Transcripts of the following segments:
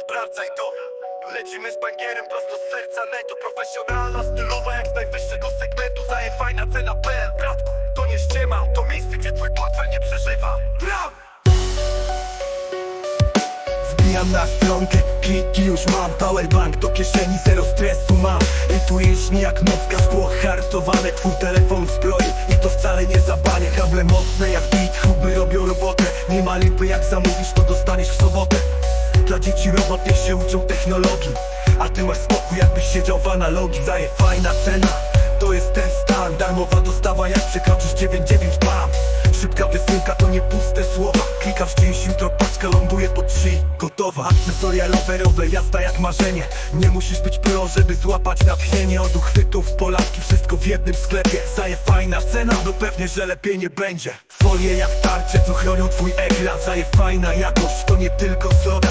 sprawdzaj to. Lecimy z bangierem prosto z serca netu Profesjonalna, stylowa jak z najwyższego segmentu. Zaje fajna cena PL, bratku To nie ściema, to miejsce gdzie twój portfel nie przeżywa. Bram! Wbijam na stronkę, kliki już mam. Powerbank do kieszeni, zero stresu mam. I tu jeźdź jak nocka, było hartowane Twój telefon zbroi i to wcale nie zabanie. Kable mocne jak beat, huby robią robotę. Nie ma lipy jak zamówisz, to dostaniesz w sobotę dzieci robot niech się uczą technologii. A ty masz spokój jakbyś siedział w analogii. Zaje fajna cena, to jest ten stan. Darmowa dostawa jak przekroczysz 99 bam. Szybka wysyłka to nie puste słowa. Klikasz dziś, jutro paczka ląduje pod drzwi Gotowa, akcesoria rowerowe, jazda jak marzenie. Nie musisz być pro, żeby złapać natchnienie. Od uchwytów, polatki, wszystko w jednym sklepie. Zaje fajna cena, no pewnie, że lepiej nie będzie. Folie jak tarcze, co chronią twój ekran. Zaje fajna jakość, to nie tylko soda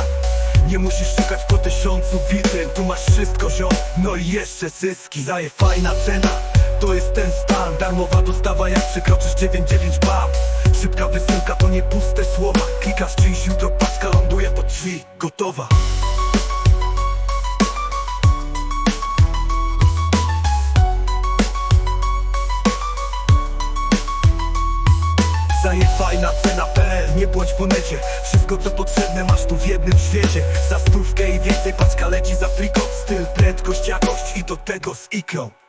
nie musisz szukać po tysiącu witryn Tu masz wszystko ziom, no i jeszcze zyski. Zaje fajna cena, to jest ten stan. Darmowa dostawa jak przekroczysz 99 bam. Szybka wysyłka to nie puste słowa. Klikasz dziś, jutro paczka ląduje pod drzwi. Gotowa Fajna cena PL, nie bądź po necie. Wszystko co potrzebne masz tu w jednym świecie. Za stówkę i więcej paczka leci za friko Styl, prędkość, jakość i do tego z ikrą